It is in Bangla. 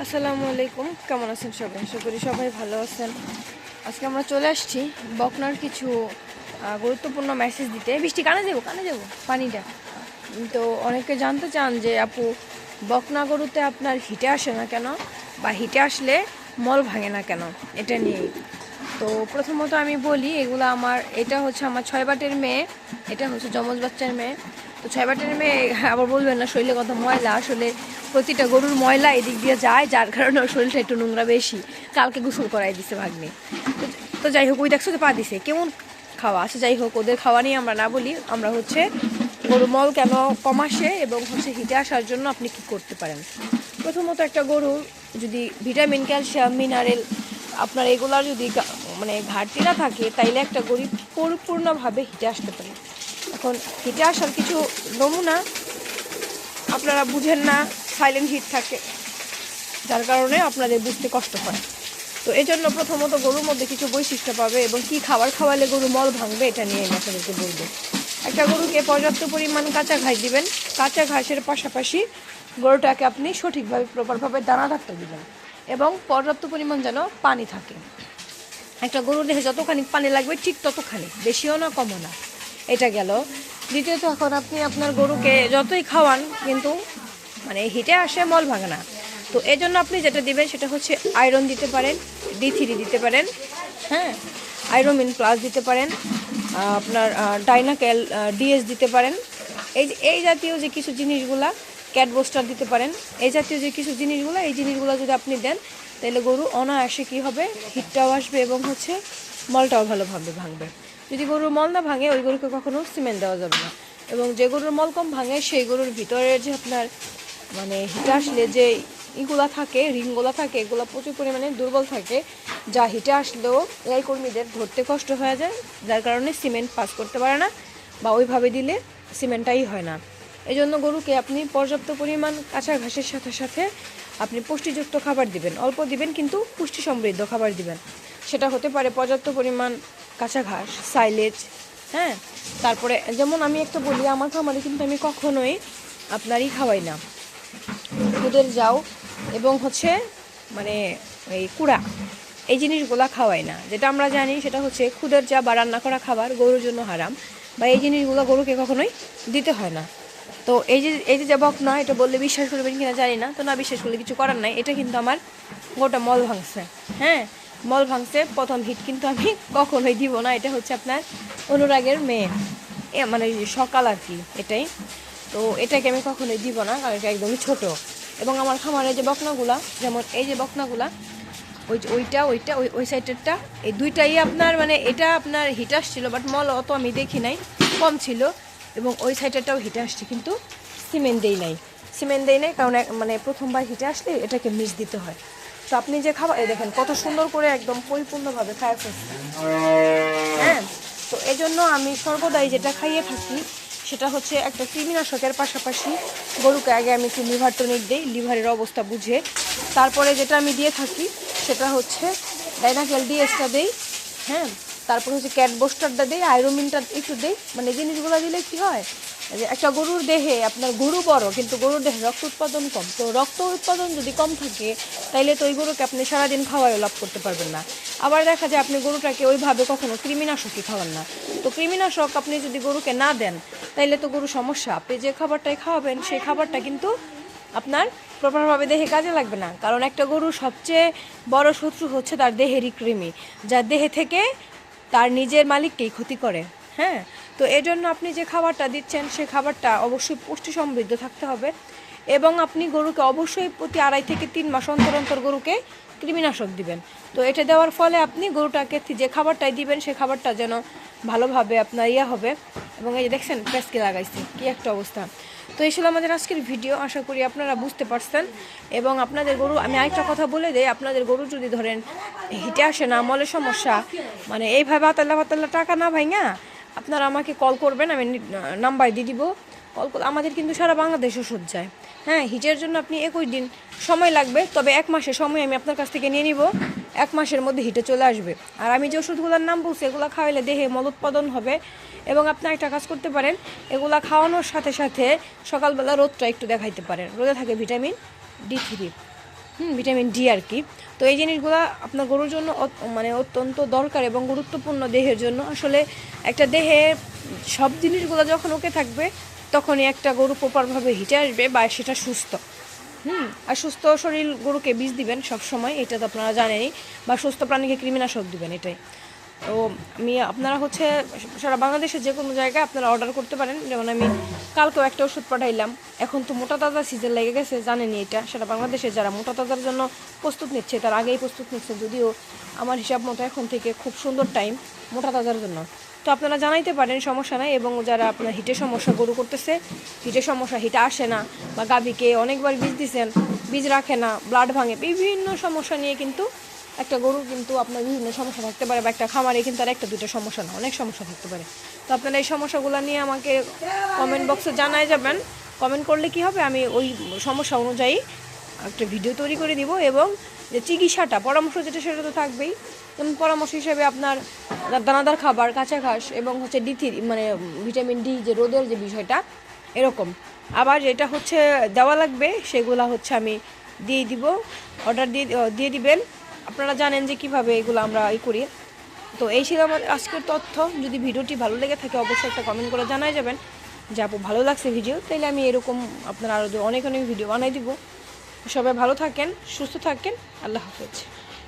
আসসালামু আলাইকুম। কেমন আছেন সবাই? আশা করি সবাই ভালো আছেন। আজকে আমরা চলে আসছি বকনার কিছু গুরুত্বপূর্ণ মেসেজ দিতে। বৃষ্টি কানে যাব কানে যাব পানিটা। তো অনেকে জানতে চান যে, আপু বকনা গরুতে আপনার হিটে আসে না কেন? বা হিটে আসলে মল ভাঙে না কেন? এটা নিয়েই। তো প্রথমত আমি বলি, এগুলো আমার, এটা হচ্ছে আমার ছয় বাটের মেয়ে, এটা হচ্ছে যমজ বাচ্চার মেয়ে। তো ছয় বাটের মেয়ে আবার বলবেন না, শরীরে কত ময়লা, আসলে প্রতিটা গরুর ময়লা এদিক দিয়ে যায়, যার কারণে ওর শরীরটা একটু নোংরা বেশি। কালকে গোসল করাই দিছে ভাগ্নে। তো যাই হোক, ওই দেখছ তো পা দিছে, কেমন খাওয়া? আছে যাই হোক, ওদের খাওয়া নিয়ে আমরা না বলি, আমরা হচ্ছে গরু মল কেন কম আসে এবং হচ্ছে হিটে আসার জন্য আপনি কি করতে পারেন? প্রথমত একটা গরু যদি ভিটামিন, ক্যালসিয়াম, মিনারেল, আপনার এগুলার যদি মানে ঘাটতি না থাকে, তাইলে একটা গরু পরিপূর্ণভাবে হিটে আসতে পারে। এখন হিটে আসার কিছু নমুনা আপনারা বুঝেন না সাইলেন্ট হিট থাকে, যার কারণে আপনাদের বুঝতে কষ্ট হয়। তো এই জন্য প্রথমত গরুর মধ্যে কিছু বৈশিষ্ট্য পাবে এবং কি খাবার খাওয়ালে গরু মল ভাঙবে, এটা নিয়ে আমি আপনাদেরকে বলব। একটা গরুকে পর্যাপ্ত পরিমাণ কাঁচা ঘাস দিবেন, কাঁচা ঘাসের পাশাপাশি গরুটাকে আপনি সঠিকভাবে প্রপারভাবে দানা থাকতে দিবেন এবং পর্যাপ্ত পরিমাণ যেন পানি থাকে। একটা গরুর দেহে যতখানি পানি লাগবে ঠিক ততখানি, বেশিও না, কমও না। এটা গেল। দ্বিতীয়ত এখন আপনি আপনার গরুকে যতই খাওয়ান, কিন্তু মানে হিটে আসে, মল ভাঙে না। তো এই জন্য আপনি যেটা দিবেন সেটা হচ্ছে আয়রন দিতে পারেন ডি থ্রি দিতে পারেন হ্যাঁ? আয়রোমিন প্লাস দিতে পারেন আপনার ডাইনাকেল ডিএস দিতে পারেন। এই এই জাতীয় যে কিছু জিনিসগুলা ক্যাট বোস্টার দিতে পারেন। এই জাতীয় যে কিছু জিনিসগুলো, এই জিনিসগুলো যদি আপনি দেন তাহলে গরু অনায়াসে কী হবে? হিটটাও আসবে এবং হচ্ছে মলটাও ভালোভাবে ভাঙবে। যদি গরুর মল না ভাঙে, ওই গরুকে কখনো সিমেন্ট দেওয়া যাবে না। এবং যে গরুর মল কম ভাঙে, সেই গরুর ভিতরের যে আপনার মানে হিটে আসলে যে ইগুলা থাকে, রিংগুলা থাকে, এগুলো প্রচুর পরিমাণে দুর্বল থাকে, যা হিটে আসলেও এআই কর্মীদের ধরতে কষ্ট হয়ে যায়, যার কারণে সিমেন্ট পাস করতে পারে না বা ওইভাবে দিলে সিমেন্টটাই হয় না। এই জন্য গরুকে আপনি পর্যাপ্ত পরিমাণ কাঁচা ঘাসের সাথে সাথে আপনি পুষ্টিযুক্ত খাবার দিবেন। অল্প দিবেন কিন্তু পুষ্টি সমৃদ্ধ খাবার দিবেন। সেটা হতে পারে পর্যাপ্ত পরিমাণ কাঁচা ঘাস, সাইলেজ হ্যাঁ? তারপরে যেমন আমি একটা বলি, আমার খামারে কিন্তু আমি কখনোই আপনারই খাওয়াই না। দুধের যাও এবং হচ্ছে মানে এই কুড়া, এই জিনিসগুলো খাওয়াই না। যেটা আমরা জানি সেটা হচ্ছে খুদের চা বা রান্না করা খাবার, গরুর জন্য হারাম। বা এই জিনিসগুলো গরুকে কখনোই দিতে হয় না। তো এই যে এই যে যাবক না, এটা বললে বিশ্বাস করবেন কিনা জানি না, তো না বিশ্বাস করলে কিছু করার নাই। এটা কিন্তু আমার গোটা মল ভাঙছে হ্যাঁ? মল ভাঙছে, প্রথম হিট কিন্তু আমি কখনোই দিব না, এটা হচ্ছে আপনার অনুরাগের মেয়ে। এ মানে সকাল আর কি, এটাই। তো এটাকে আমি কখনোই দিব না, কারণ এটা একদমই ছোট। এবং আমার খামারে যে বকনাগুলা, যেমন এই যে বকনাগুলা, ওই ওইটা ওইটা, ওই ওই সাইডেরটা এই দুইটাই আপনার মানে এটা আপনার হিট আসছিল বাট মল অত আমি দেখি নাই, কম ছিল। এবং ওই সাইডেরটাও হিটে আসছে, কিন্তু সিমেন্ট দেই নাই। সিমেন্ট দেই নাই কারণ মানে প্রথমবার হিটে আসলে এটাকে মিস দিতে হয়। তো আপনি যে খাবার, এই দেখেন কত সুন্দর করে একদম পরিপূর্ণভাবে খায় ফেলছে হ্যাঁ? তো এই জন্য আমি সর্বদাই যেটা খাইয়ে থাকি, সেটা হচ্ছে একটা কৃমিনাশকের পাশাপাশি গরুকে আগে আমি একটু লিভার টনিক দিই, লিভারের অবস্থা বুঝে। তারপরে যেটা আমি দিয়ে থাকি, সেটা হচ্ছে ডাইনাকেল ডিএসটা দিই হ্যাঁ? তারপর হচ্ছে ক্যাট বোস্টারটা দিই আয়রোমিনটা একটু দিই। মানে জিনিসগুলো দিলে কি হয়, যে একটা গরুর দেহে আপনার গরু বড়, কিন্তু গরুর দেহে রক্ত উৎপাদন কম। তো রক্ত উৎপাদন যদি কম থাকে, তাইলে তো ওই গরুকে আপনি সারাদিন খাওয়াই লাভ করতে পারবেন না। আবার দেখা যায় আপনি গরুটাকে ওইভাবে কখনো কৃমিনাশকই খাওয়ান না। তো কৃমিনাশক আপনি যদি গরুকে না দেন, তাইলে তো গরু সমস্যা। আপনি যে খাবারটাই খাওয়াবেন, সেই খাবারটা কিন্তু আপনার প্রপারভাবে দেহে কাজে লাগবে না। কারণ একটা গরুর সবচেয়ে বড় শত্রু হচ্ছে তার দেহেরই কৃমি। যা দেহে থেকে তার নিজের মালিককেই ক্ষতি করে হ্যাঁ? তো এই জন্য আপনি যে খাবারটা দিচ্ছেন সেই খাবারটা অবশ্যই পুষ্টি সমৃদ্ধ থাকতে হবে এবং আপনি গরুকে অবশ্যই প্রতি আড়াই থেকে তিন মাস অন্তর অন্তর গরুকে কৃমিনাশক দিবেন। তো এটা দেওয়ার ফলে আপনি গরুটাকে যে খাবারটাই দিবেন, সে খাবারটা যেন ভালোভাবে আপনার ইয়ে হবে। এবং এই দেখছেন, পেস্কে লাগাইছে, কি একটা অবস্থা। তো এই ছিল আমাদের আজকের ভিডিও, আশা করি আপনারা বুঝতে পারছেন। এবং আপনাদের গরু, আমি আরেকটা কথা বলে দেই, আপনাদের গরু যদি ধরেন হিটে আসে না, মলের সমস্যা মানে এইভাবে আতাল্লা পাতাল্লা টাকা না ভাইঙা, আপনারা আমাকে কল করবেন, আমি নাম্বার দিয়ে দিব। কল আমাদের কিন্তু সারা বাংলাদেশ ওষুধ যায়। হ্যাঁ হিটের জন্য আপনি একুশ দিন সময় লাগবে, তবে এক মাসের সময় আমি আপনার কাছ থেকে নিয়ে নিব। এক মাসের মধ্যে হিটে চলে আসবে। আর আমি যে ওষুধগুলোর নাম বলছি, এগুলো খাওয়াইলে দেহে মল উৎপাদন হবে। এবং আপনি একটা কাজ করতে পারেন, এগুলা খাওয়ানোর সাথে সাথে সকালবেলা রোদটা একটু দেখাইতে পারেন। রোদে থাকে ভিটামিন ডি থ্রি, হুম, ভিটামিন ডি আর কি। তো এই জিনিসগুলো আপনার গরুর জন্য মানে অত্যন্ত দরকার এবং গুরুত্বপূর্ণ দেহের জন্য। আসলে একটা দেহে সব জিনিসগুলো যখন ওকে থাকবে, তখনই একটা গরু প্রপারভাবে হিটে আসবে বা সেটা সুস্থ। হুম, আর সুস্থ শরীর গরুকে বীজ দিবেন সব সময় এটা তো আপনারা জানেনই, বা সুস্থ প্রাণীকে কৃমিনাশক দিবেন এটাই। তো আমি, আপনারা হচ্ছে সারা বাংলাদেশের যে কোনো জায়গায় আপনারা অর্ডার করতে পারেন। যেমন আমি কালকেও একটা ওষুধ পাঠাইলাম। এখন তো মোটা তাজা সিজন লেগে গেছে, জানেনই এটা। সারা বাংলাদেশে যারা মোটা তাজার জন্য প্রস্তুত নিচ্ছে, তার আগেই প্রস্তুত নিচ্ছে। যদিও আমার হিসাব মতো এখন থেকে খুব সুন্দর টাইম মোটা তাজার জন্য। তো আপনারা জানাইতে পারেন, সমস্যা নাই। এবং যারা আপনার হিটের সমস্যা গরু করতেছে হিটের সমস্যা, হিটে আসে না। বা গাভীকে অনেকবার বীজ দিছেন, বীজ রাখে না ব্লাড ভাঙে, বিভিন্ন সমস্যা নিয়ে কিন্তু একটা গরু কিন্তু আপনার বিভিন্ন সমস্যা থাকতে পারে বা একটা খামারে কিন্তু আর একটা দুটো সমস্যা না, অনেক সমস্যা থাকতে পারে। তো আপনারা এই সমস্যাগুলো নিয়ে আমাকে কমেন্ট বক্সে জানায় যাবেন। কমেন্ট করলে কি হবে? আমি ওই সমস্যা অনুযায়ী একটা ভিডিও তৈরি করে দিব এবং যে চিকিৎসাটা, পরামর্শ যেটা সেটা তো থাকবেই। যেমন পরামর্শ হিসেবে আপনার দানাদার খাবার, কাঁচা ঘাস এবং হচ্ছে ডিথি মানে ভিটামিন ডি যে রোদের যে বিষয়টা, এরকম। আবার যেটা হচ্ছে দেওয়া লাগবে, সেগুলা হচ্ছে আমি দিয়ে দিব অর্ডার দিয়ে দিয়ে দিবেন। আপনারা জানেন যে কীভাবে এগুলো আমরা ই করি। তো এই ছিল আমার আজকের তথ্য। যদি ভিডিওটি ভালো লেগে থাকে, অবশ্যই একটা কমেন্ট করে জানাই যাবেন। যে আপু, ভালো লাগছে ভিডিও তাইলে আমি এরকম আপনার আরও অনেক অনেক ভিডিও বানাই দিব। সবাই ভালো থাকেন, সুস্থ থাকেন। আল্লাহ হাফেজ।